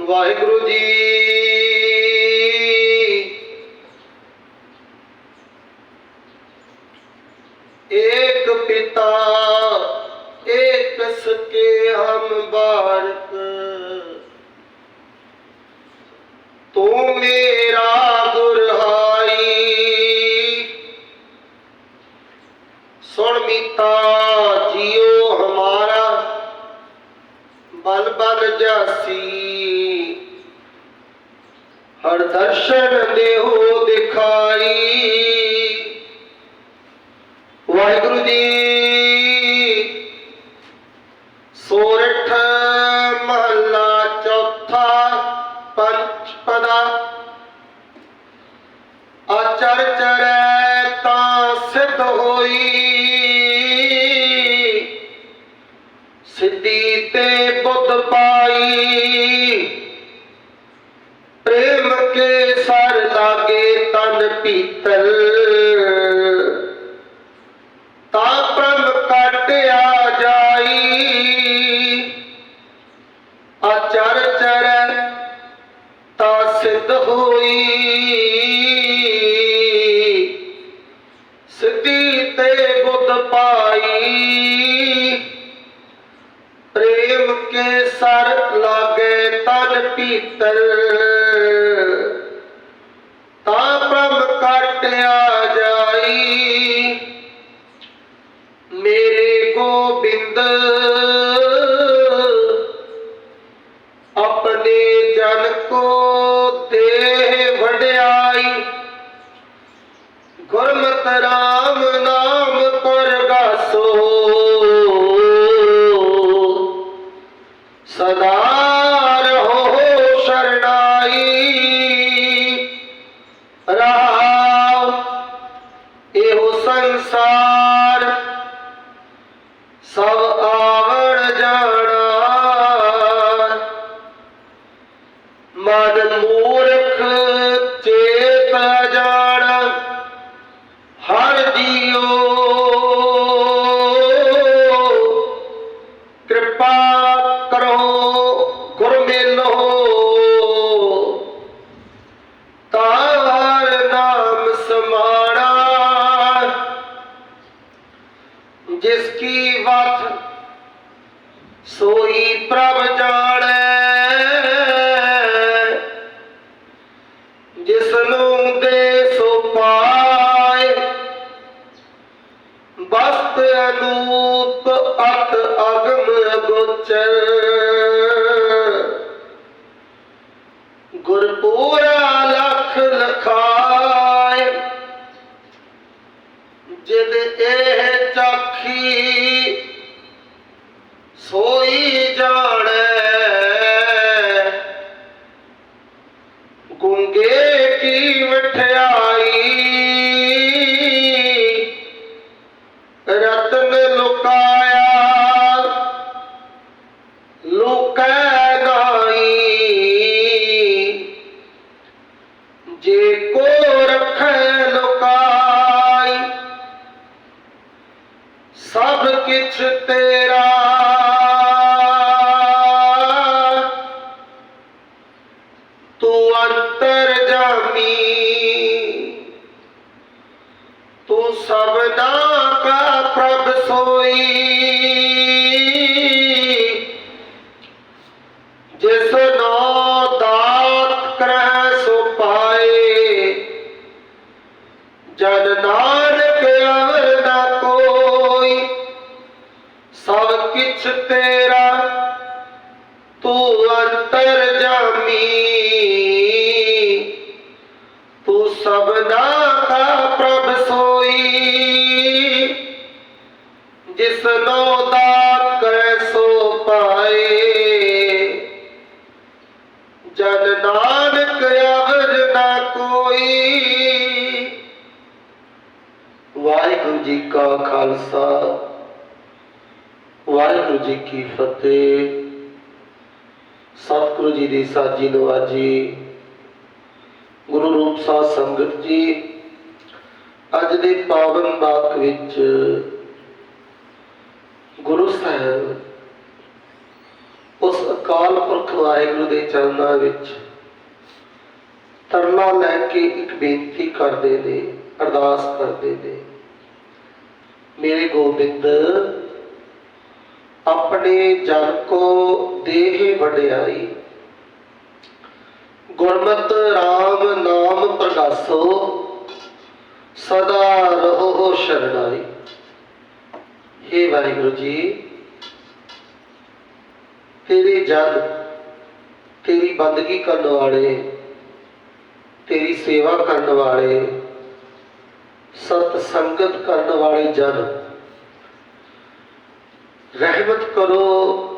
ਵਾਹਿਗੁਰੂ ਜੀ ਏਕ ਪਿਤਾ ਏਕ ਸਕੇ ਹਮ ਬਾਰਕ ਤੂੰ ਮੇਰਾ ਗੁਰਹਾਈ ਸੁਣ ਮੀਤਾ ਜੀਓ ਹਮਾਰਾ ਬਲ ਬਲ ਜਾਸੀ ਹਰ ਦਰਸ਼ਨ ਦੇਹੋ ਦਿਖਾਈ ਵਾਹਿਗੁਰੂ ਜੀ ਸੋਰਠ ਮਹੱਲਾ ਚੌਥਾ ਪੰਚ ਪਦਾ ਆਚਰ ਚਰੈ ਤਾਂ ਸਿੱਧ ਪਾਈ। ਪ੍ਰੇਮ ਕੇ ਸਰ ਲਾਗੇ ਤਨ ਪੀਤਲ ਤਾਂ ਪ੍ਰਭ ਕਟਿਆ ਜਾਈ। ਮੇਰੇ ਗੋਬਿੰਦ, ਆਪਣੇ ਜਨ ਕੋ ਦੇ ਵਡਿਆਈ। ਗੁਰਮਤਿ ਰਾਮ ਸਦਾ ਨਾਨਕ ਅਵਰ ਨਾ ਕੋਈ ਸਭ ਕਿਛ ਤੇਰਾ ਜੀ ਕਾ ਖਾਲਸਾ, ਵਾਹਿਗੁਰੂ ਜੀ ਕੀ ਫਤਿਹ। ਸਤਿਗੁਰੂ ਜੀ ਦੀ ਸਾਜੀ ਨਵਾਜੀ ਗੁਰੂ ਰੂਪ ਸਾਧ ਸੰਗਤ ਜੀ, ਅੱਜ ਦੇ ਪਾਵਨ ਬਾਕ ਵਿੱਚ ਗੁਰੂ ਸਾਹਿਬ ਉਸ ਅਕਾਲ ਪੁਰਖ ਵਾਹਿਗੁਰੂ ਦੇ ਚਰਨਾਂ ਵਿੱਚ ਤਰਲਾ ਲੈ ਕੇ ਇੱਕ ਬੇਨਤੀ ਕਰਦੇ ਨੇ, ਅਰਦਾਸ ਕਰਦੇ ਨੇ। ਮੇਰੇ ਗੋਬਿੰਦ, ਆਪਣੇ ਜਨ ਕੋ ਦੇਹ ਵਡਿਆਈ। ਗੁਰਮਤਿ RAM ਨਾਮ ਪ੍ਰਗਾਸੋ, ਸਦਾ ਰਹੋ ਸ਼ਰਣਾਈ। हे ਵਾਹਿਗੁਰੂ ਜੀ, ਤੇਰੇ ਜਨ, ਤੇਰੀ ਬੰਦਗੀ ਕਰਨ ਵਾਲੇ, ਤੇਰੀ ਸੇਵਾ ਕਰਨ ਵਾਲੇ ਸਤ ਸੰਗਤ ਕਰਨ ਵਾਲੇ ਜਨ। ਰਹਿਮਤ ਕਰੋ,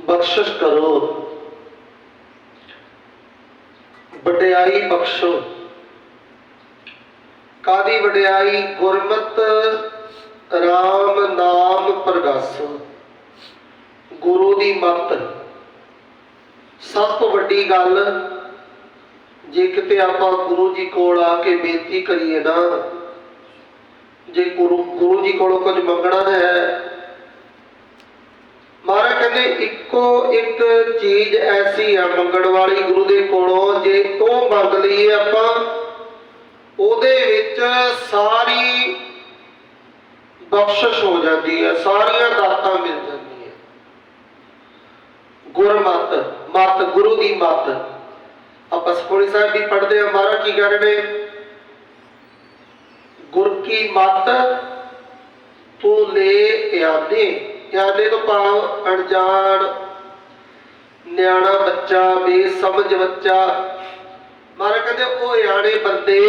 ਬਖਸ਼ਿਸ਼ ਕਰੋ। ਵਡਿਆਈ ਬਖਸ਼ੋ। ਕਾਦੀ ਵਡਿਆਈ? ਗੁਰਮਤ RAM ਨਾਮ ਪ੍ਰਗਾਸੋ। ਗੁਰੂ ਦੀ ਮੱਤ ਸਭ ਤੋਂ ਵੱਡੀ ਗੱਲ ਜੇ ਕਿਤੇ ਆਪਾਂ ਗੁਰੂ ਜੀ ਕੋਲ ਆ ਕੇ ਬੇਨਤੀ ਕਰੀਏ ਨਾ, ਜੇ ਗੁਰੂ ਗੁਰੂ ਜੀ ਕੋਲੋਂ ਕੁਝ ਮੰਗਣਾ ਹੈ, ਮਹਾਰਾਜ ਕਹਿੰਦੇ ਇੱਕੋ ਇੱਕ ਚੀਜ਼ ਐਸੀ ਆ ਮੰਗਣ ਵਾਲੀ ਗੁਰੂ ਦੇ ਕੋਲੋਂ, ਜੇ ਉਹ ਮੰਗ ਲਈਏ ਆਪਾਂ, ਉਹਦੇ ਵਿੱਚ ਸਾਰੀ ਬਖਸ਼ਿਸ਼ ਹੋ ਜਾਂਦੀ ਹੈ, ਸਾਰੀਆਂ ਦਾਤਾਂ ਮਿਲ ਜਾਂਦੀਆਂ। ਗੁਰਮਤ, ਮਤ, ਗੁਰੂ ਦੀ ਮਤ। ਆਪਾਂ ਸੁਖਮਨੀ ਸਾਹਿਬ ਵੀ ਪੜ੍ਹਦੇ ਹਾਂ, ਮਹਾਰਾਜ ਕੀ ਕਹਿ ਰਹੇ ਨੇ? ਗੁਰ ਕੀ ਮਤ ਤੂੰ ਲੈ ਯਾਦੇ ਯਾਦੇ ਤੋਂ ਭਾਵ ਅਣਜਾਣ, ਨਿਆਣਾ ਬੱਚਾ, ਬੇਸਮਝ ਬੱਚਾ। ਮਹਾਰਾਜ ਕਹਿੰਦੇ, ਉਹ ਯਾਣੇ ਬੰਦੇ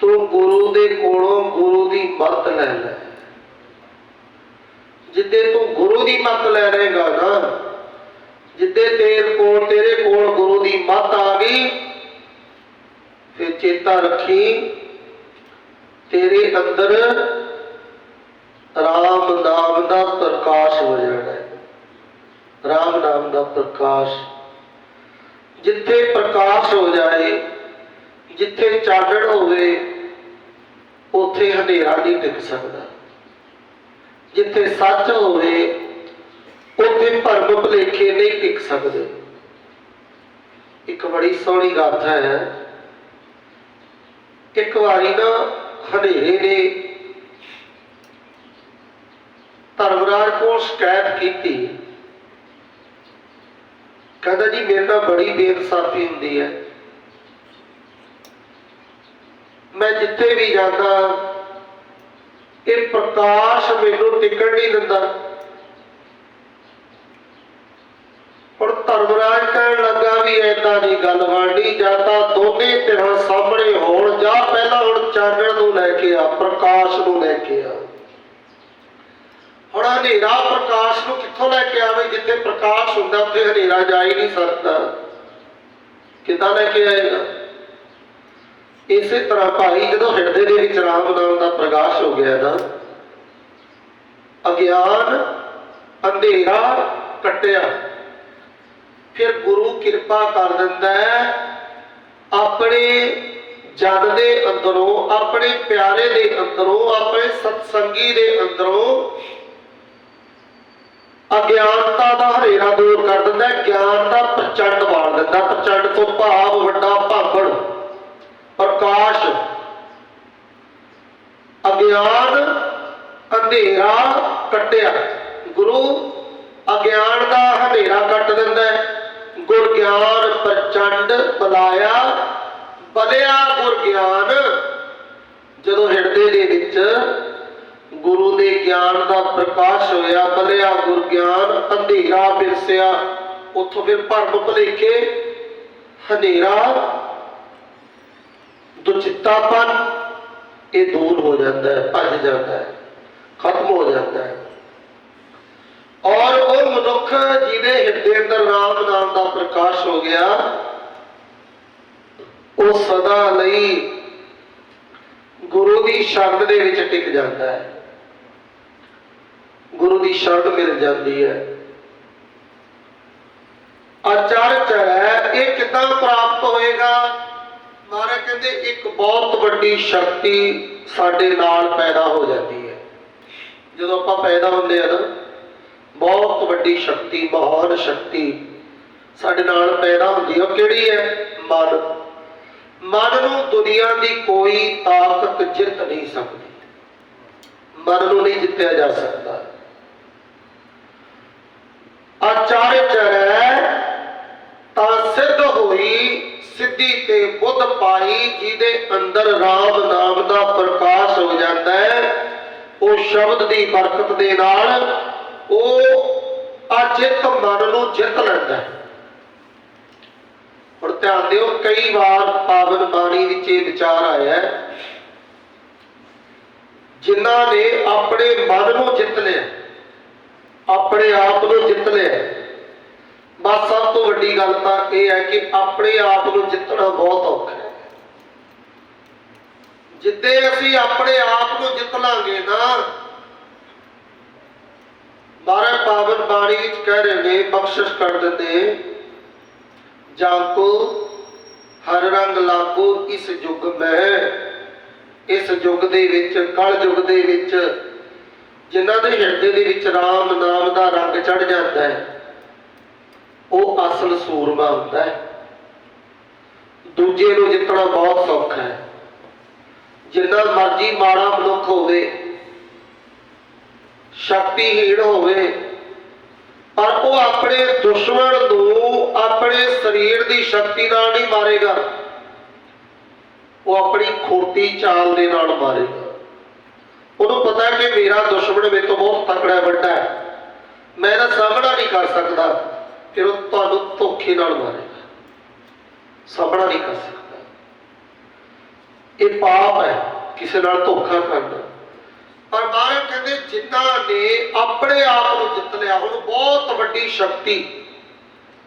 ਤੂੰ ਗੁਰੂ ਦੇ ਕੋਲੋਂ ਗੁਰੂ ਦੀ ਮੱਤ ਲੈ ਲੈ। ਜਿੱਦੇ ਤੂੰ ਗੁਰੂ ਦੀ ਮੱਤ ਲੈ ਰਹੇਗਾ ਨਾ ਜਿੱਦੇ ਤੇਰੇ ਕੋਲ ਤੇਰੇ ਕੋਲ ਗੁਰੂ ਦੀ ਮੱਤ ਆ ਗਈ ਫਿਰ ਚੇਤਾ ਰੱਖੀ, ਤੇਰੇ ਅੰਦਰ ਰਾਮ ਨਾਮ ਦਾ ਪ੍ਰਕਾਸ਼ ਹੋ ਜਾਣਾ ਹੈ। ਰਾਮ ਨਾਮ ਦਾ ਪ੍ਰਕਾਸ਼। ਜਿੱਥੇ ਪ੍ਰਕਾਸ਼ ਹੋ ਜਾਏ, ਜਿੱਥੇ ਚਾਨਣ ਹੋਵੇ, ਉੱਥੇ ਹਨੇਰਾ ਨਹੀਂ ਟਿਕ ਸਕਦਾ। ਜਿੱਥੇ ਸੱਚ ਹੋਵੇ ਉੱਥੇ ਭਰਮ ਭੁਲੇਖੇ ਨਹੀਂ ਟਿਕ ਸਕਦੇ। ਇੱਕ ਬੜੀ ਸੋਹਣੀ ਗਾਥਾ ਹੈ ਇੱਕ ਵਾਰੀ ਨਾ ਹਨੇਰੇ ਨੇ ਧਰਮਰਾਜ ਕੋਲ ਸ਼ਿਕਾਇਤ ਕੀਤੀ। ਕਹਿੰਦਾ ਜੀ, ਮੇਰੇ ਨਾਲ ਬੜੀ ਬੇਇਨਸਾਫੀ ਹੁੰਦੀ ਹੈ। ਮੈਂ ਜਿੱਥੇ ਵੀ ਜਾਂਦਾ, ਇਹ ਪ੍ਰਕਾਸ਼ ਮੈਨੂੰ ਟਿਕਣ ਨਹੀਂ ਦਿੰਦਾ ਹੁਣ ਧਰਮਰਾਜ ਕਹਿਣ ਲੱਗਾ ਵੀ ਏਦਾਂ ਦੀ ਗੱਲ ਵਾਂਡੀ ਜਾਂ ਤਾਂ ਦੋਨੇ ਧਿਰਾਂ ਸਾਹਮਣੇ ਹੋਣ, ਜਾਂ ਪਹਿਲਾਂ ਹੁਣ ਚਾਨਣ ਨੂੰ ਲੈ ਕੇ ਆ, ਪ੍ਰਕਾਸ਼ ਨੂੰ ਲੈ ਕੇ ਆ। ਹੁਣ ਹਨੇਰਾ ਪ੍ਰਕਾਸ਼ ਨੂੰ ਕਿੱਥੋਂ ਲੈ ਕੇ ਆਵੇ? ਜਿੱਥੇ ਪ੍ਰਕਾਸ਼ ਹੁੰਦਾ, ਉੱਥੇ ਹਨੇਰਾ ਜਾ ਹੀ ਨਹੀਂ ਸਕਦਾ। ਕਿੱਦਾਂ ਲੈ ਕੇ ਆਏਗਾ? ਇਸੇ ਤਰ੍ਹਾਂ ਭਾਈ, ਜਦੋਂ ਹਿਰਦੇ ਦੇ ਵਿੱਚ ਰਾਮ ਨਾਮ ਦਾ ਪ੍ਰਕਾਸ਼ ਹੋ ਗਿਆ ਨਾ ਅਗਿਆਨ, ਅੰਧੇਰਾ ਕੱਟਿਆ। ਫਿਰ ਗੁਰੂ ਕਿਰਪਾ ਕਰ ਦਿੰਦਾ ਹੈ। ਆਪਣੇ ਜਨ ਦੇ ਅੰਦਰੋਂ, ਆਪਣੇ ਪਿਆਰੇ ਦੇ ਅੰਦਰੋਂ, ਆਪਣੇ ਸਤਸੰਗੀ ਦੇ ਅੰਦਰੋਂ ਅਗਿਆਨਤਾ ਦਾ ਹਨੇਰਾ ਦੂਰ ਕਰ ਦਿੰਦਾ ਗਿਆਨ ਦਾ ਪ੍ਰਚੰਡ ਬਾਲ ਦਿੰਦਾ ਪ੍ਰਚੰਡ ਤੋਂ ਭਾਵ, ਵੱਡਾ ਭਾਗੜ ਪ੍ਰਕਾਸ਼, ਅਗਿਆਨ ਅੰਧੇਰਾ ਕੱਟਿਆ। ਗੁਰੂ ਅਗਿਆਨ ਦਾ ਹਨੇਰਾ ਕੱਟ ਦਿੰਦਾ ਹੈ। ਗੁਰ ਗਿਆਨ ਪ੍ਰਚੰਡ ਬੁਲਾਇਆ, ਬਲਿਆ ਗੁਰ ਗਿਆਨ। ਜਦੋਂ ਹਿਰਦੇ ਦੇ ਵਿੱਚ ਗੁਰੂ ਦੇ ਗਿਆਨ ਦਾ ਪ੍ਰਕਾਸ਼ ਹੋਇਆ, ਬਲਿਆ ਗੁਰ ਗਿਆਨ, ਅੰਧੇਰਾ ਬਿਰਸਿਆ, ਉੱਥੋਂ ਫਿਰ ਭਰਮ ਭਲੇਖੇ, ਹਨੇਰਾ, ਦੁਚਿੱਤਾਪਨ, ਇਹ ਦੂਰ ਹੋ ਜਾਂਦਾ ਹੈ, ਭੱਜ ਜਾਂਦਾ ਹੈ, ਖਤਮ ਹੋ ਜਾਂਦਾ ਹੈ। ਔਰ ਉਹ ਮਨੁੱਖ ਜਿਹਦੇ ਹਿਰਦੇ ਅੰਦਰ ਰਾਮ ਨਾਮ ਦਾ ਪ੍ਰਕਾਸ਼ ਹੋ ਗਿਆ, ਉਹ ਸਦਾ ਲਈ ਗੁਰੂ ਦੀ ਸ਼ਰਨ ਦੇ ਵਿੱਚ ਟਿਕ ਜਾਂਦਾ ਹੈ। ਗੁਰੂ ਦੀ ਸ਼ਰਨ ਮਿਲ ਜਾਂਦੀ ਹੈ। ਅਚਰਜ ਹੈ, ਇਹ ਕਿੱਦਾਂ ਪ੍ਰਾਪਤ ਹੋਏਗਾ? ਮਹਾਰਾਜ ਕਹਿੰਦੇ, ਇੱਕ ਬਹੁਤ ਵੱਡੀ ਸ਼ਕਤੀ ਸਾਡੇ ਨਾਲ ਪੈਦਾ ਹੋ ਜਾਂਦੀ ਹੈ। ਜਦੋਂ ਆਪਾਂ ਪੈਦਾ ਹੁੰਦੇ ਆ ਨਾ ਬਹੁਤ ਵੱਡੀ ਸ਼ਕਤੀ, ਮਹਾਨ ਸ਼ਕਤੀ ਸਾਡੇ ਨਾਲ ਪੈਦਾ ਹੁੰਦੀ ਹੈ। ਕਿਹੜੀ ਹੈ? ਮਨ। ਮਨ ਨੂੰ ਦੁਨੀਆ ਦੀ ਕੋਈ ਤਾਕਤ ਜਿੱਤ ਨਹੀਂ ਸਕਦੀ। ਮਨ ਨੂੰ ਨਹੀਂ ਜਿੱਤਿਆ ਜਾ ਸਕਦਾ। ਆਚਾਰ ਚਰੈ ਤਾਂ ਸਿੱਧ ਹੋਈ, ਸਿੱਧੀ ਤੇ ਬੁੱਧ ਪਾਈ, ਜਿਹਦੇ ਅੰਦਰ ਰਾਮ ਨਾਮ ਦਾ ਪ੍ਰਕਾਸ਼ ਹੋ ਜਾਂਦਾ ਹੈ। ਉਹ ਸ਼ਬਦ ਦੀ ਬਰਕਤ ਦੇ ਨਾਲ ਉਹ ਅਜਿਤ ਮਨ ਨੂੰ ਜਿੱਤ ਲੈਂਦਾ ਹੈ। ਹੁਣ ਧਿਆਨ ਦਿਓ, ਕਈ ਵਾਰ ਪਾਵਨ ਬਾਣੀ ਵਿੱਚ ਇਹ ਵਿਚਾਰ ਆਇਆ ਹੈ, ਜਿਨ੍ਹਾਂ ਨੇ ਆਪਣੇ ਮਨ ਨੂੰ ਜਿੱਤ ਲਿਆ, ਆਪਣੇ ਆਪ ਨੂੰ ਜਿੱਤ ਲਿਆ। ਬਸ ਸਭ ਤੋਂ ਵੱਡੀ ਗੱਲ ਤਾਂ ਇਹ ਹੈ ਕਿ ਆਪਣੇ ਆਪ ਨੂੰ ਜਿੱਤਣਾ ਬਹੁਤ ਔਖਾ ਹੈ। ਜਿੱਦੇ ਅਸੀਂ ਆਪਣੇ ਆਪ ਨੂੰ ਜਿੱਤ ਲਾਂਗੇ ਨਾ ਬਾਰੇ ਪਾਵਨ ਬਾਣੀ ਵਿੱਚ ਕਹਿ ਰਹੇ ਨੇ, ਬਖਸ਼ਿਸ਼ ਕਰ ਦਿੰਦੇ ਜਾਂ ਕੋ ਹਰ ਰੰਗ ਲਾਗੋ ਇਸ ਯੁੱਗ ਮੈਂ ਇਸ ਯੁੱਗ ਦੇ ਵਿੱਚ, ਕਲ ਯੁੱਗ ਦੇ ਵਿੱਚ, ਜਿਨ੍ਹਾਂ ਦੇ ਹਿਰਦੇ ਦੇ ਵਿੱਚ ਰਾਮ ਨਾਮ ਦਾ ਰੰਗ ਚੜ ਜਾਂਦਾ ਹੈ, ਉਹ ਅਸਲ ਸੂਰਮਾ ਹੁੰਦਾ ਹੈ। ਦੂਜੇ ਨੂੰ ਜਿੱਤਣਾ ਬਹੁਤ ਸੌਖਾ ਹੈ। ਜਿੰਨਾ ਮਰਜ਼ੀ ਮਾੜਾ ਮਨੁੱਖ ਹੋਵੇ ਸ਼ਕਤੀਹੀਣ ਹੋਵੇ। ਪਰ ਉਹ ਆਪਣੇ ਦੁਸ਼ਮਣ ਨੂੰ ਆਪਣੇ ਸਰੀਰ ਦੀ ਸ਼ਕਤੀ ਨਾਲ ਨਹੀਂ ਮਾਰੇਗਾ। ਉਹ ਆਪਣੀ ਖੋਟੀ ਚਾਲ ਦੇ ਨਾਲ ਮਾਰੇਗਾ। ਉਹਨੂੰ ਪਤਾ ਕਿ ਮੇਰਾ ਦੁਸ਼ਮਣ ਮੇਰੇ ਤੋਂ ਬਹੁਤ ਤਕੜਾ ਵੱਡਾ ਹੈ। ਮੈਂ ਇਹਦਾ ਸਾਹਮਣਾ ਨਹੀਂ ਕਰ ਸਕਦਾ ਫਿਰ ਉਹ ਤੁਹਾਨੂੰ ਧੋਖੇ ਨਾਲ ਮਾਰੇਗਾ। ਸਾਹਮਣਾ ਨਹੀਂ ਕਰ ਸਕਦਾ। ਇਹ ਪਾਪ ਹੈ, ਕਿਸੇ ਨਾਲ ਧੋਖਾ ਕਰਨਾ। ਪਰ ਮਹਾਰਾਜ ਕਹਿੰਦੇ ਜਿਨ੍ਹਾਂ ਨੇ ਆਪਣੇ ਆਪ ਨੂੰ ਜਿੱਤ ਲਿਆ, ਹੁਣ ਬਹੁਤ ਵੱਡੀ ਸ਼ਕਤੀ।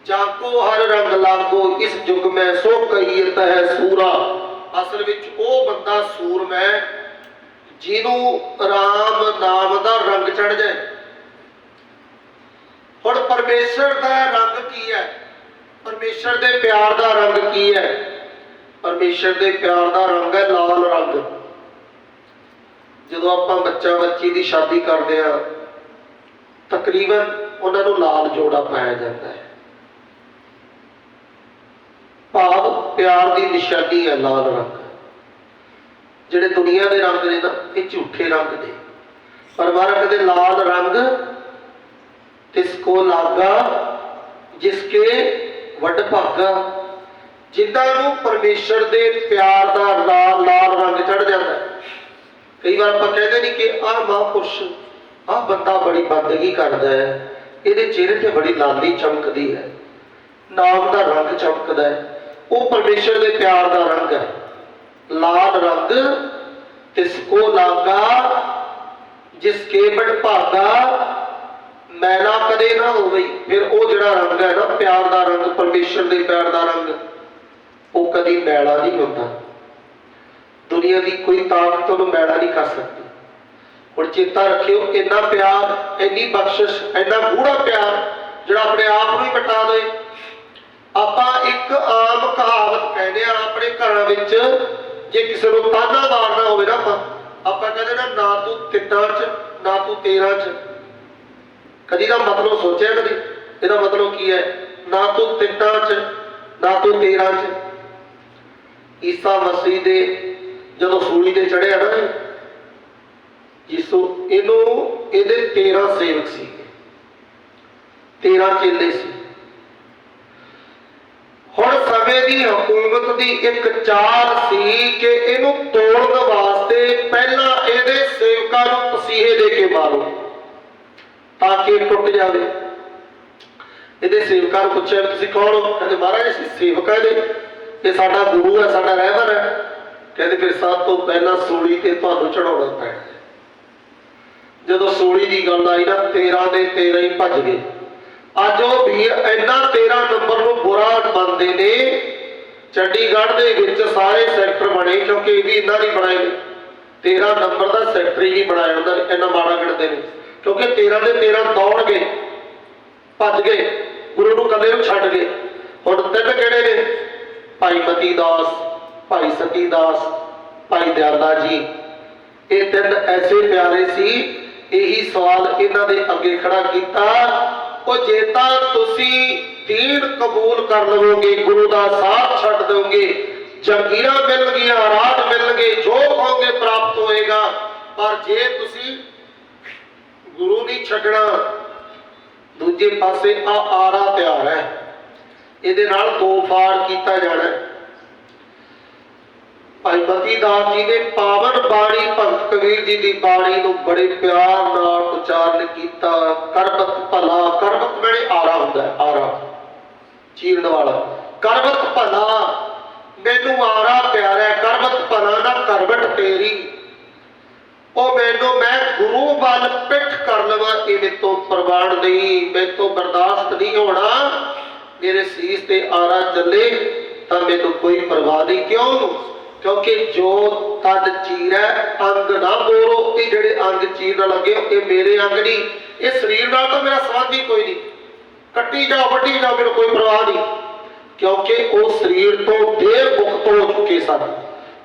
ਜਾਕੋ ਹਰ ਰੰਗ ਲਾਗੋ, ਇਸ ਯੁੱਗ ਮੈਂ ਸੋ ਕਹੀਤ ਹੈ ਸੂਰਾ। ਅਸਲ ਵਿੱਚ ਉਹ ਬੰਦਾ ਸੂਰਮਾ ਹੈ, ਜਿਹਨੂੰ ਰਾਮ ਨਾਮ ਦਾ ਰੰਗ ਚੜ ਜਾਏ ਹੁਣ ਪਰਮੇਸ਼ਰ ਦਾ ਰੰਗ ਕੀ ਹੈ? ਪਰਮੇਸ਼ਰ ਦੇ ਪਿਆਰ ਦਾ ਰੰਗ ਕੀ ਹੈ? ਪਰਮੇਸ਼ਰ ਦੇ ਪਿਆਰ ਦਾ ਰੰਗ ਹੈ ਲਾਲ ਰੰਗ। ਜਦੋਂ ਆਪਾਂ ਬੱਚਾ ਬੱਚੀ ਦੀ ਸ਼ਾਦੀ ਕਰਦੇ ਆ ਤਕਰੀਬਨ ਉਹਨਾਂ ਨੂੰ ਲਾਲ ਜੋੜਾ ਪਾਇਆ ਜਾਂਦਾ ਹੈ। ਭਾਵ ਪਿਆਰ ਦੀ ਨਿਸ਼ਾਨੀ ਹੈ ਲਾਲ ਰੰਗ। ਜਿਹੜੇ ਦੁਨੀਆ ਦੇ ਰੰਗ ਨੇ ਨਾ, ਇਹ ਝੂਠੇ ਰੰਗ ਨੇ। ਪਰ ਮਹਾਰਾਜ ਕਹਿੰਦੇ ਲਾਲ ਰੰਗ ਤਿਸਕੋ ਲਾਗਾ ਜਿਸਕੇ ਵੱਡ ਭਾਗਾ। ਜਿਨ੍ਹਾਂ ਨੂੰ ਪਰਮੇਸ਼ਰ ਦੇ ਪਿਆਰ ਦਾ ਲਾਲ ਲਾਲ ਰੰਗ ਚੜ ਜਾਂਦਾ ਕਈ ਵਾਰ ਆਪਾਂ ਕਹਿੰਦੇ ਨਹੀਂ ਕਿ ਆਹ ਮਹਾਂਪੁਰਸ਼ ਆਹ ਬੰਦਾ ਬੜੀ ਬੰਦਗੀ ਕਰਦਾ ਹੈ, ਇਹਦੇ ਚਿਹਰੇ ਤੇ ਬੜੀ ਲਾਲੀ ਚਮਕਦੀ ਹੈ, ਨਾਮ ਦਾ ਰੰਗ ਚਮਕਦਾ ਹੈ, ਉਹ ਪਰਮੇਸ਼ਰ ਦੇ ਪਿਆਰ ਦਾ ਰੰਗ ਹੈ, ਲਾਲ ਰੰਗ ਤਿਸਕੋ ਲਾਗਾ ਜਿਸ ਕੇਵੜ ਭਾਗਾ ਮੈਲਾ ਕਦੇ ਨਾ ਹੋਵੇ, ਫਿਰ ਉਹ ਜਿਹੜਾ ਰੰਗ ਹੈ ਨਾ, ਪਿਆਰ ਦਾ ਰੰਗ, ਪਰਮੇਸ਼ਰ ਦੇ ਪਿਆਰ ਦਾ ਰੰਗ, ਉਹ ਕਦੀ ਮੈਲਾ ਨਹੀਂ ਹੁੰਦਾ। ਦੁਨੀਆ ਦੀ ਕੋਈ ਤਾਕਤ ਉਹਨੂੰ ਮੈਲਾ ਨਹੀਂ ਕਰ ਸਕਦੀ। ਹੁਣ ਚੇਤਾ ਰੱਖਿਓ, ਇੰਨਾ ਪਿਆਰ, ਇੰਨੀ ਬਖਸ਼ਿਸ਼, ਇੰਨਾ ਗੂੜਾ ਪਿਆਰ ਜਿਹੜਾ ਆਪਣੇ ਆਪ ਨੂੰ ਹੀ ਮਿਟਾ ਦੇ। ਆਪਾਂ ਇੱਕ ਆਮ ਕਹਾਵਤ ਕਹਿੰਦੇ ਆ ਆਪਣੇ ਘਰਾਂ ਵਿੱਚ ਜੇ ਕਿਸੇ ਨੂੰ ਤਾਨਾ ਮਾਰਨਾ ਹੋਵੇ ਨਾ ਆਪਾਂ ਆਪਾਂ ਕਹਿੰਦੇ ਨਾ ਨਾ ਤੂੰ ਤਿੰਨਾਂ 'ਚ, ਨਾ ਤੂੰ ਤੇਰਾਂ 'ਚ। ਕਦੀ ਦਾ ਮਤਲਬ ਸੋਚਿਆ ਕਦੀ? ਇਹਦਾ ਮਤਲਬ ਕੀ ਹੈ? ਨਾ ਤੂੰ ਤਿੰਨਾਂ 'ਚ, ਨਾ ਤੂੰ ਤੇਰਾਂ 'ਚ। ਈਸਾ ਮਸੀਹ ਦੇ ਜਦੋਂ ਸੂਲੀ ਤੇ ਚੜਿਆ ਨਾ ਯਿਸੂ ਇਹਨੂੰ, ਇਹਦੇ 13 ਸੇਵਕ ਸੀ। 13 ਚੇਲੇ ਸੀ। ਹੁਣ ਸਮੇਂ ਦੀ ਹਕੂਮਤ ਦੀ ਇੱਕ ਚਾਲ ਸੀ ਕਿ ਇਹਨੂੰ ਤੋੜਨ ਵਾਸਤੇ ਪਹਿਲਾਂ ਇਹਦੇ ਸੇਵਕਾਂ ਨੂੰ ਤਸੀਹੇ ਦੇ ਕੇ ਮਾਰੋ, ਤਾਂ ਕਿ ਟੁੱਟ ਜਾਵੇ। ਇਹਦੇ ਸੇਵਕਾਂ ਨੂੰ ਪੁੱਛਿਆ ਤੁਸੀਂ ਕੌਣ ਹੋ? ਕਹਿੰਦੇ ਮਹਾਰਾਜ, ਅਸੀਂ ਸੇਵਕ ਹਾਂ ਨੇ ਇਹ ਸਾਡਾ ਗੁਰੂ ਹੈ, ਸਾਡਾ ਰਹਿਬਰ ਹੈ। ਕਹਿੰਦੇ ਫਿਰ ਸਭ ਤੋਂ ਪਹਿਲਾਂ ਸੂਲੀ ਤੇ ਤੁਹਾਨੂੰ ਚੜਾਉਣਾ ਪੈਣਾ। ਜਦੋਂ ਸੂਲੀ ਦੀ ਗੱਲ ਆਈ ਨਾ 13 ਦੇ 13 ਹੀ ਭੱਜ ਗਏ। ਅੱਜ ਉਹ ਵੀਰ ਇੰਨਾ 13 ਨੰਬਰ ਨੂੰ ਬੁਰਾ ਮੰਨਦੇ ਨੇ, ਚੰਡੀਗੜ੍ਹ ਦੇ ਵਿੱਚ ਸਾਰੇ ਸੈਕਟਰ ਬਣੇ, ਕਿਉਂਕਿ ਇਹ ਵੀ ਇਹਨਾਂ ਨੇ ਬਣਾਏ ਨੇ 13 ਨੰਬਰ ਦਾ ਸੈਕਟਰ ਹੀ ਬਣਾਇਆ ਉਹਨਾਂ ਨੇ ਮਾੜਾ ਗਿਣਦੇ ਨੇ। ਕਿਉਂਕਿ 13 ਦੇ 13 ਦੌੜ ਗਏ, ਭੱਜ ਗਏ, ਗੁਰੂ ਨੂੰ ਕੱਲੇ ਨੂੰ ਛੱਡ ਗਏ। ਹੁਣ ਤਿੰਨ ਕਿਹੜੇ ਨੇ? ਭਾਈ ਮਤੀ ਦਾਸ ਭਾਈ ਸਤੀ ਦਾਸ, ਭਾਈ ਦਿਆਲਾ ਜੀ। ਇਹ ਤਿੰਨ ਐਸੇ ਪਿਆਰੇ ਸੀ, ਇਹੀ ਸਵਾਲ ਇਹਨਾਂ ਦੇ ਅੱਗੇ ਖੜਾ ਕੀਤਾ, ਉਹ ਜੇ ਤਾਂ ਤੁਸੀਂ ਦੀਨ ਕਬੂਲ ਕਰ ਲਵੋਗੇ, ਗੁਰੂ ਦਾ ਸਾਥ ਛੱਡ ਦੋਗੇ ਜੰਗੀਰਾਂ ਮਿਲਣਗੀਆਂ, ਰਾਜ ਮਿਲਣਗੇ, ਜੋ ਕਹੋਗੇ ਪ੍ਰਾਪਤ ਹੋਏਗਾ। ਪਰ ਜੇ ਤੁਸੀਂ ਗੁਰੂ ਨਹੀਂ ਛੱਡਣਾ, ਦੂਜੇ ਪਾਸੇ ਆ ਆਰਾ ਤਿਆਰ ਹੈ। ਇਹਦੇ ਨਾਲ ਦੋ ਫਾੜ ਕੀਤਾ ਜਾਣਾ ਭਾਈ ਮਤੀ ਜੀ ਨੇ ਪਾਵਨ ਬਾਣੀ ਭਗਤ ਕਬੀਰ ਜੀ ਦੀ ਬਾਣੀ ਨੂੰ ਬੜੇ ਪਿਆਰ ਨਾਲ ਉਚਾਰਨ ਕੀਤਾ। ਕਰਬਤ ਭਲਾ ਕਰਬਤ ਮੇਰੇ ਆਰਾ ਹੁੰਦਾ ਹੈ, ਆਰਾ। ਚੀਰਨ ਵਾਲਾ। ਕਰਬਤ ਭਲਾ ਮੈਨੂੰ ਆਰਾ ਪਿਆਰਾ ਕਰਬਤ ਭਲਾ ਨਾ ਕਰਬਟ ਤੇਰੀ। ਉਹ ਮੈਨੂੰ ਮੈਂ ਗੁਰੂ ਵੱਲ ਪਿੱਠ ਕਰ ਲਵਾਂ ਇਹ ਮੇਰੇ ਤੋਂ ਪ੍ਰਵਾਨ ਨਹੀਂ ਮੇਰੇ ਬਰਦਾਸ਼ਤ ਨਹੀਂ ਹੋਣਾ। ਮੇਰੇ ਸੀਸ ਤੇ ਆਰਾ ਚੱਲੇ ਤਾਂ ਮੈਨੂੰ ਕੋਈ ਪਰਵਾਹ ਨਹੀਂ ਕਿਉਂ? ਕਿਉਂਕਿ ਜੋ ਤਦ ਚੀਰੈ ਅੰਗ ਨਾ ਮੋਰੋ ਇਹ ਜਿਹੜੇ ਅੰਗ ਚੀਰਨ ਲੱਗੇ ਇਹ ਮੇਰੇ ਅੰਗ ਨਹੀਂ। ਇਹ ਸਰੀਰ ਨਾਲ ਤਾਂ ਮੇਰਾ ਸੰਬੰਧ ਹੀ ਕੋਈ ਨਹੀਂ। ਕੱਟੀ ਜਾਓ ਵੱਡੀ ਜਾਓ, ਮੈਨੂੰ ਕੋਈ ਪਰਵਾਹ ਨਹੀਂ। ਕਿਉਂਕਿ ਉਹ ਸਰੀਰ ਤੋਂ ਦੇਹ ਮੁਕਤ ਹੋ ਚੁੱਕੇ ਸਨ।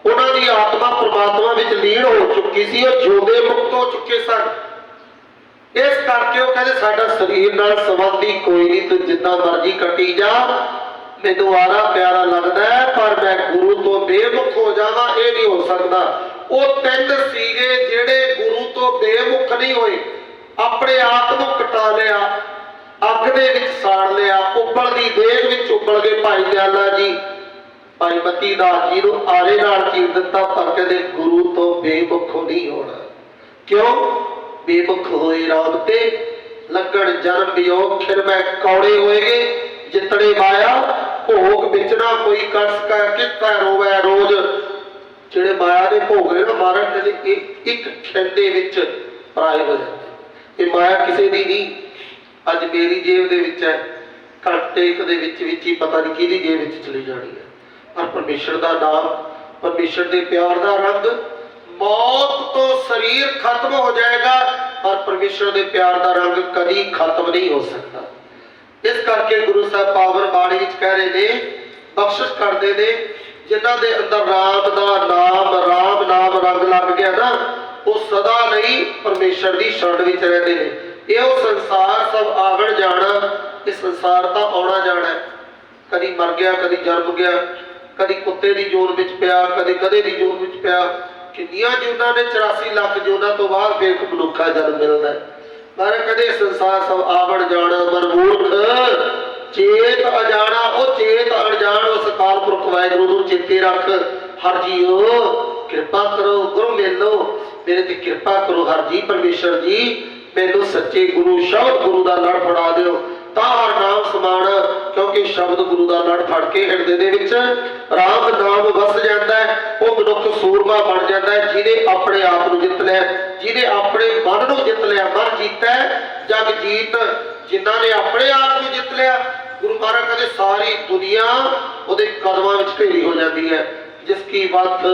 ਉਹਨਾਂ ਦੀ ਆਤਮਾ ਪ੍ਰਮਾਤਮਾ ਵਿੱਚ ਲੀਨ ਹੋ ਚੁੱਕੀ ਸੀ, ਉਹ ਜਿਉਂਦੇ ਮੁਕਤ ਹੋ ਚੁੱਕੇ ਸਨ। ਇਸ ਕਰਕੇ ਉਹ ਕਹਿੰਦੇ, ਸਾਡਾ ਸਰੀਰ ਨਾਲ ਸੰਬੰਧੀ ਕੋਈ ਨਹੀਂ, ਤੂੰ ਜਿੱਦਾਂ ਮਰਜ਼ੀ ਕੱਟੀ ਜਾ ਮੈਨੂੰ ਆਰਾ ਪਿਆਰਾ ਲੱਗਦਾ ਹੈ, ਪਰ ਮੈਂ ਗੁਰੂ ਤੋਂ ਬੇਮੁਖ ਹੋ ਜਾਵਾਂ, ਇਹ ਨਹੀਂ ਹੋ ਸਕਦਾ। ਉਹ ਤਿੰਨ ਸੀਗੇ ਜਿਹੜੇ ਗੁਰੂ ਤੋਂ ਬੇਮੁਖ ਨਹੀਂ ਹੋਏ। ਆਪਣੇ ਆਪ ਨੂੰ ਕਟਾ ਲਿਆ, ਅੱਗ ਦੇ ਵਿੱਚ ਸਾੜ ਲਿਆ ਉਬਲਦੀ ਦੇਗ ਵਿੱਚ ਉਬਲ ਗਏ ਭਾਈ ਦਿਆਲਾ ਜੀ। ਭਾਈ ਮਤੀ ਦਾਸ ਜੀ ਨੂੰ ਆਰੇ ਨਾਲ ਚੀਰ ਦਿੱਤਾ, ਪਰ ਕਹਿੰਦੇ ਗੁਰੂ ਤੋਂ ਬੇਮੁਖ ਨਹੀਂ ਹੋਣਾ। ਕਿਉਂ? ਬੇਮੁਖ ਹੋਏ ਰਾਮ ਤੇ, ਲੱਗਣ ਜਨਮ ਵਿਯੋਗ ਖਿਰ ਮੈਂ ਕੌੜੇ ਹੋਏਗੇ, ਜਿਤੜੇ ਮਾਇਆ। ਭੋਗ ਵਿੱਚ ਕੋਈ ਕਰ ਸਕਾ ਕਿਤਾ ਰੋਵੇ ਰੋਜ਼? ਜਿਹੜੇ ਮਾਇਆ ਦੇ ਭੋਗ ਨੇ ਨਾ, ਮਾਰਨ ਦੇ ਲਈ ਇੱਕ ਖੰਡੇ ਵਿੱਚ ਪਰਾਏ ਹੋ ਜਾਂਦੇ ਇਹ ਮਾਇਆ ਕਿਸੇ ਦੀ ਨਹੀਂ। ਅੱਜ ਮੇਰੀ ਜੇਬ ਦੇ ਵਿੱਚ ਹੈ। ਘੰਟੇ ਇੱਕ ਦੇ ਵਿੱਚ ਵਿੱਚ ਹੀ ਪਤਾ ਨਹੀਂ ਕਿਹਦੀ ਜੇਬ ਵਿੱਚ ਚਲੀ ਜਾਣੀ ਹੈ। ਪਰ ਪਰਮੇਸ਼ਰ ਦਾ ਨਾਮ, ਪਰਮੇਸ਼ਰ ਦੇ ਪਿਆਰ ਦਾ ਰੰਗ ਮੌਤ ਤੋਂ ਸਰੀਰ ਖਤਮ ਹੋ ਜਾਏਗਾ, ਪਰ ਪਰਮੇਸ਼ਰ ਦੇ ਪਿਆਰ ਦਾ ਰੰਗ ਕਦੀ ਖਤਮ ਨਹੀਂ ਹੋ ਸਕਦਾ। ਇਸ ਕਰਕੇ ਗੁਰੂ ਸਾਹਿਬ ਪਾਵਨ ਬਾਣੀ ਵਿੱਚ ਕਹਿ ਰਹੇ ਨੇ, ਬਖਸ਼ਿਸ਼ ਕਰਦੇ ਨੇ, ਜਿਨ੍ਹਾਂ ਦੇ ਅੰਦਰ ਰਾਮ ਦਾ ਨਾਮ, ਰਾਮ ਨਾਮ ਰੰਗ ਲੱਗ ਗਿਆ ਨਾ, ਉਹ ਸਦਾ ਲਈ ਪਰਮੇਸ਼ਰ ਦੀ ਸ਼ਰਨ ਵਿੱਚ ਰਹਿੰਦੇ ਨੇ। ਇਹ ਉਹ ਸੰਸਾਰ ਸਭ ਆਵਣ ਜਾਣਾ, ਇਹ ਸੰਸਾਰ ਤਾਂ ਆਉਣਾ ਜਾਣਾ ਕਦੀ ਮਰ ਗਿਆ, ਕਦੀ ਜਨਮ ਗਿਆ, ਕਦੀ ਕੁੱਤੇ ਦੀ ਜੋਨ ਵਿੱਚ ਪਿਆ, ਕਦੀ ਕਦੇ ਦੀ ਜੋਨ ਵਿੱਚ ਪਿਆ। ਕਿੰਨੀਆਂ ਜੂਨਾਂ ਨੇ 84 ਲੱਖ ਜੂਨਾਂ ਤੋਂ ਬਾਅਦ ਫਿਰ ਇੱਕ ਮਨੁੱਖਾ ਜਨਮ ਮਿਲਦਾ ਹੈ। ਪਰ ਕਦੇ ਸੰਸਾਰ ਸਭ ਆਵਣ ਜਾਣਾ ਮਨਮੂਰਖ ਚੇਤ ਅਜਾਣਾ, ਉਹ ਚੇਤ ਅਣਜਾਣ ਉਸ ਅਕਾਲ ਪੁਰਖ ਵਾਹਿਗੁਰੂ ਨੂੰ ਚੇਤੇ ਰੱਖ। ਹਰ ਜੀਓ, ਕਿਰਪਾ ਕਰੋ, ਗੁਰੂ ਮੇਲੋ। ਮੇਰੇ ਤੇ ਕਿਰਪਾ ਕਰੋ ਹਰ ਜੀ, ਪਰਮੇਸ਼ਰ ਜੀ। ਮੈਨੂੰ ਸੱਚੇ ਗੁਰੂ, ਸ਼ਬਦ ਗੁਰੂ ਦਾ ਲੜ ਫੜਾ ਦਿਓ। ਤਾਂ ਹਰ ਨਾਮ ਸਮਾਨ, ਕਿਉਂਕਿ ਸ਼ਬਦ ਗੁਰੂ ਦਾ ਲੜ ਫੜ ਕੇ ਹਿਰਦੇ ਦੇ ਵਿੱਚ ਰਾਮ ਨਾਮ ਵਸ ਜਾਂਦਾ ਹੈ, ਉਹ ਮਨੁੱਖ ਸੂਰਮਾ ਬਣ ਜਾਂਦਾ ਹੈ, ਜਿਹਨੇ ਆਪਣੇ ਆਪ ਨੂੰ ਜਿੱਤ ਲਿਆ, ਜਿਹਨੇ ਆਪਣੇ ਮਨ ਨੂੰ ਜਿੱਤ ਲਿਆ ਮਨ ਜੀਤਾ ਜਗ ਜੀਤ, ਜਿਨ੍ਹਾਂ ਨੇ ਆਪਣੇ ਆਪ ਨੂੰ ਜਿੱਤ ਲਿਆ, ਗੁਰੂ ਮਹਾਰਾਜ ਕਹਿੰਦੇ ਸਾਰੀ ਦੁਨੀਆ ਉਹਦੇ ਕਦਮਾਂ ਵਿੱਚ ਢੇਰੀ ਹੋ ਜਾਂਦੀ ਹੈ, ਜਿਸ ਕੀ ਵਤ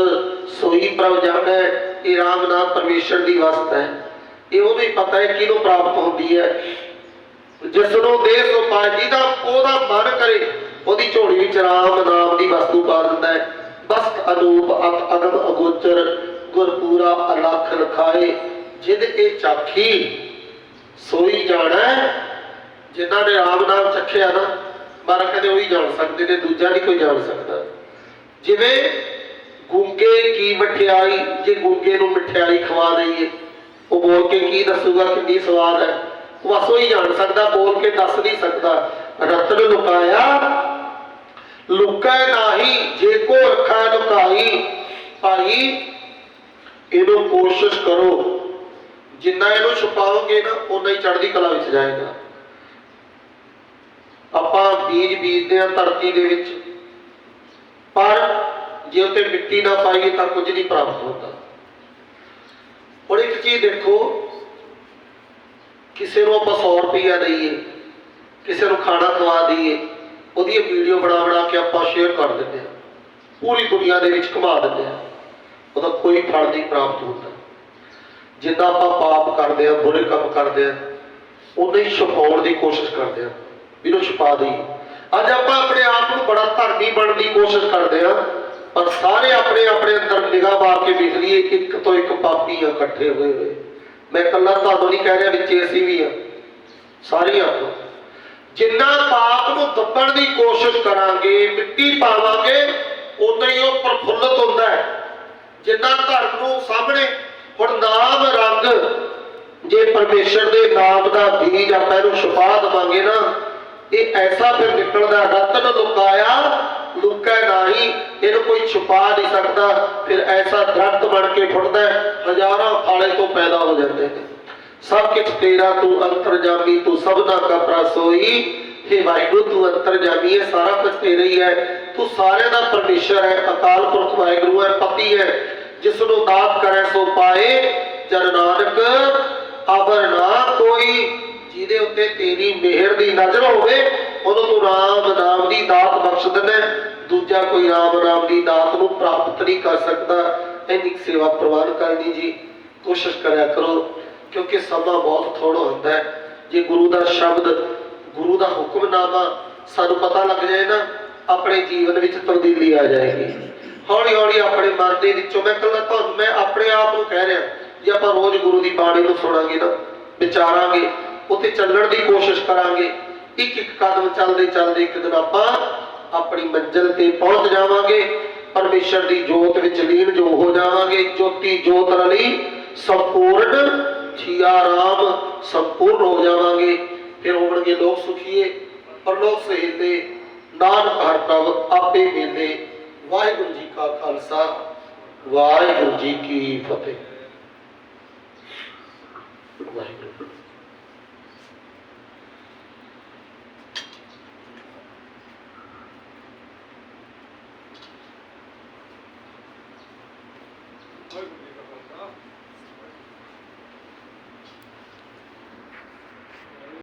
ਸੋਈ ਪ੍ਰਭ ਜਾਣੈ ਇਹ ਰਾਮ ਨਾਮ ਪਰਮੇਸ਼ਰ ਦੀ ਵਸਤ ਹੈ, ਇਹ ਉਹਨੂੰ ਹੀ ਪਤਾ ਹੈ ਕਿਹਨੂੰ ਪ੍ਰਾਪਤ ਹੁੰਦੀ ਹੈ। ਜਿਸ ਨੂੰ ਦੇ ਸੋ ਪਾਏ ਜਿਹਦਾ ਉਹਦਾ ਮਨ ਕਰੇ, ਉਹਦੀ ਝੋਲੀ ਵਿੱਚ ਰਾਮ ਨਾਮ ਦੀ ਵਸਤੂ ਪਾ ਦਿੰਦਾ ਹੈ। ਬਸਤ ਅਨੂਪ ਅਤ ਅਗਮ ਅਗੋਚਰ, ਗੁਰਪੂਰਾ ਅਲਖ ਲਖਾਏ ਜਿਦ ਇਹ ਚਾਖੀ ਸੋਈ ਜਾਣੈ ਜਿਨ੍ਹਾਂ ਨੇ ਰਾਮ ਨਾਮ ਚੱਖਿਆ ਨਾ, ਮਾਰਾ ਕਹਿੰਦੇ ਉਹੀ ਜਾਣ ਸਕਦੇ ਨੇ, ਦੂਜਾ ਨਹੀਂ ਕੋਈ ਜਾਣ ਸਕਦਾ। ਜਿਵੇਂ ਗੁੰਗੇ ਕੀ ਮਠਿਆਈ, ਜੇ ਗੁੰਗੇ ਨੂੰ ਮਠਿਆਈ ਖਵਾ ਦਈਏ, ਉਹ ਬੋਲ ਕੇ ਕੀ ਦੱਸੂਗਾ ਕਿੰਨੀ ਸਵਾਦ ਹੈ? ਉਹ ਬਸ ਜਾਣ ਸਕਦਾ, ਬੋਲ ਕੇ ਦੱਸ ਨਹੀਂ ਸਕਦਾ। ਰਤਨ ਲੁਕਾਇਆ, ਲੁਕੈ ਨਾਹੀ, ਜੇ ਕੋ ਰੱਖਾ ਲੁਕਾਈ। ਭਾਈ, ਇਹਨੂੰ ਕੋਸ਼ਿਸ਼ ਕਰੋ। ਜਿੰਨਾ ਇਹਨੂੰ ਛੁਪਾਓਗੇ ਨਾ ਉਨਾ ਹੀ ਚੜ੍ਹਦੀ ਕਲਾ ਵਿੱਚ ਜਾਏਗਾ। ਆਪਾਂ ਬੀਜ ਬੀਜਦੇ ਆ ਧਰਤੀ ਦੇ ਵਿੱਚ। ਪਰ ਜੇ ਉੱਤੇ ਮਿੱਟੀ ਨਾ ਪਾਈਏ ਤਾਂ ਕੁਝ ਨਹੀਂ ਪ੍ਰਾਪਤ ਹੁੰਦਾ। ਹੁਣ ਇੱਕ ਚੀਜ਼ ਦੇਖੋ ਕਿਸੇ ਨੂੰ ਆਪਾਂ 100 ਰੁਪਈਆ ਦਈਏ, ਕਿਸੇ ਨੂੰ ਖਾਣਾ ਖਵਾ ਦਈਏ ਉਹਦੀ ਵੀਡੀਓ ਬਣਾ ਬਣਾ ਕੇ ਆਪਾਂ ਸ਼ੇਅਰ ਕਰ ਦਿੰਦੇ ਆ ਪੂਰੀ ਦੁਨੀਆ ਦੇ ਵਿੱਚ ਘੁਮਾ ਦਿੰਦੇ ਆ ਉਹਦਾ ਕੋਈ ਫਲ ਨਹੀਂ ਪ੍ਰਾਪਤ ਹੁੰਦਾ। ਜਿੱਦਾਂ ਆਪਾਂ ਪਾਪ ਕਰਦੇ ਆ ਬੁਰੇ ਕੰਮ ਕਰਦੇ ਆ ਉਦਾਂ ਹੀ ਛੁਪਾਉਣ ਦੀ ਕੋਸ਼ਿਸ਼ ਕਰਦੇ ਆ ਵੀ ਇਹਨੂੰ ਛੁਪਾ ਦੇਈਏ। ਅੱਜ ਆਪਾਂ ਆਪਣੇ ਆਪ ਨੂੰ ਬੜਾ ਧਰਮੀ ਬਣਨ ਦੀ ਕੋਸ਼ਿਸ਼ ਕਰਦੇ ਆ ਪਰ ਸਾਰੇ ਆਪਣੇ ਆਪਣੇ ਅੰਦਰ ਨਿਗਾਹ ਮਾਰ ਕੇ ਵੇਖ ਲਈਏ ਇੱਕ ਤੋਂ ਇੱਕ ਪਾਪੀ ਇਕੱਠੇ ਹੋਏ ਹੋਏ। ਮੈਂ ਇਕੱਲਾ ਤੁਹਾਨੂੰ ਨਹੀਂ ਕਹਿ ਰਿਹਾ ਵਿੱਚ ਅਸੀਂ ਵੀ ਆ। ਸਾਰੀਆਂ ਜਿੰਨਾ ਪਾਪ ਨੂੰ ਦੱਬਣ ਦੀ ਕੋਸ਼ਿਸ਼ ਕਰਾਂਗੇ, ਮਿੱਟੀ ਪਾਵਾਂਗੇ ਉਨਾ ਹੀ ਉਹ ਪ੍ਰਫੁੱਲਤ ਹੁੰਦਾ ਹੈ। ਜਿੰਨਾ ਧਰਮ ਨੂੰ ਸਾਹਮਣੇ ਹੁਣ ਨਾਮ ਰੰਗ, ਜੇ ਪਰਮੇਸ਼ਰ ਦੇ ਨਾਮ ਦਾ ਬੀਜ ਆਪਾਂ ਇਹਨੂੰ ਛੁਪਾ ਦਵਾਂਗੇ ਨਾ, ਇਹ ਐਸਾ ਫਿਰ ਨਿਕਲਦਾ ਰਤਨ ਲੁਕਾਇਆ ਲੁਕੈ ਨਹੀਂ ਇਹਨੂੰ ਕੋਈ ਛੁਪਾ ਨਹੀਂ ਸਕਦਾ। ਫਿਰ ਐਸਾ ਦਰਖਤ ਬਣ ਕੇ ਫੁੱਟਦਾ ਹਜ਼ਾਰਾਂ ਫਾਲੇ ਤੋਂ ਪੈਦਾ ਹੋ ਜਾਂਦੇ ਨੇ। ਸਭ ਕੁਝ ਤੇਰਾ, ਤੂੰ ਅੰਤਰਜਾਮੀ, ਤੂੰ ਸਭਨਾ ਕਾ ਪ੍ਰਸੋਈ हे ਵਾਹਿਗੁਰੂ, ਤੂੰ ਅੰਤਰਜਾਮੀ ਹੈ, ਸਾਰਾ ਕੁਝ ਤੇਰਾ ਹੀ ਹੈ। ਤੂੰ ਸਾਰਿਆਂ ਦਾ ਪਰਮੇਸ਼ਰ ਹੈ, ਅਕਾਲ ਪੁਰਖ ਵਾਹਿਗੁਰੂ ਹੈ, ਪਤੀ ਹੈ। ਜਿਸ ਨੂੰ ਦਾਤ ਕਰੇ, ਸੋ ਪਾਏ। ਜਨ ਨਾਨਕ ਅਬਰ ਨਾ ਕੋਈ, ਜਿਹਦੇ ਉੱਤੇ ਤੇਰੀ ਮਿਹਰ ਦੀ ਨਜ਼ਰ ਹੋਵੇ। ਉਹਨੂੰ ਤੂੰ ਰਾਮ ਨਾਮ ਦੀ ਦਾਤ ਬਖਸ਼ ਦਿੰਦਾ ਦੂਜਾ ਕੋਈ ਰਾਮ ਨਾਮ ਦੀ ਦਾਤ ਨੂੰ ਪ੍ਰਾਪਤ ਨਹੀਂ ਕਰ ਸਕਦਾ, ਇੰਨੀ ਸੇਵਾ ਪ੍ਰਵਾਨ ਕਰਨੀ ਜੀ, ਕੋਸ਼ਿਸ਼ ਕਰਿਆ ਕਰੋ, ਕਿਉਂਕਿ ਸਮਾਂ ਬਹੁਤ ਥੋੜਾ ਹੁੰਦਾ ਹੈ। ਜੇ ਗੁਰੂ ਦਾ ਸ਼ਬਦ, ਗੁਰੂ ਦਾ ਹੁਕਮਨਾਮਾ ਸਾਨੂੰ ਪਤਾ ਲੱਗ ਜਾਏ ਨਾ, ਆਪਣੇ ਜੀਵਨ ਵਿੱਚ ਤਬਦੀਲੀ ਆ ਜਾਏਗੀ। ਹੌਲੀ ਹੌਲੀ ਆਪਣੇ ਮਨ ਦੇ ਵਿੱਚੋਂ ਮੈਂ ਕੱਲਾ ਤੁਹਾਨੂੰ, ਮੈਂ ਆਪਣੇ ਆਪ ਨੂੰ ਕਹਿ ਰਿਹਾ, ਜੇ ਆਪਾਂ ਰੋਜ਼ ਗੁਰੂ ਦੀ ਬਾਣੀ ਨੂੰ ਸੁਣਾਂਗੇ ਨਾ, ਵਿਚਾਰਾਂਗੇ, ਉੱਥੇ ਚੱਲਣ ਦੀ ਕੋਸ਼ਿਸ਼ ਕਰਾਂਗੇ ਇੱਕ ਇੱਕ ਕਦਮ ਚੱਲਦੇ ਚੱਲਦੇ ਇੱਕ ਦਿਨ ਆਪਾਂ ਆਪਣੀ ਮੰਜ਼ਿਲ ਤੇ ਪਹੁੰਚ ਜਾਵਾਂਗੇ। ਪਰਮੇਸ਼ਰ ਦੀ ਜੋਤ ਵਿੱਚ ਲੀਨ ਜੋ ਹੋ ਜਾਵਾਂਗੇ, ਜੋਤੀ ਜੋਤ ਰਲੀ, ਸੰਪੂਰਨ ਛਿਆ ਰਾਮ ਸੰਪੂਰਨ ਹੋ ਜਾਵਾਂਗੇ। ਫਿਰ ਹੋਣਗੇ ਲੋਕ ਸੁਖੀਏ, ਪਰਲੋਕ ਸਹਿਤੇ, ਨਾਨਕ ਹਰ ਪ੍ਰਭ ਆਪੇ ਮੇਲੇ ਵਾਹਿਗੁਰੂ ਜੀ ਕਾ ਖਾਲਸਾ, ਵਾਹਿਗੁਰੂ ਜੀ ਕੀ ਫਤਿਹ। ਵਾਹਿਗੁਰੂ।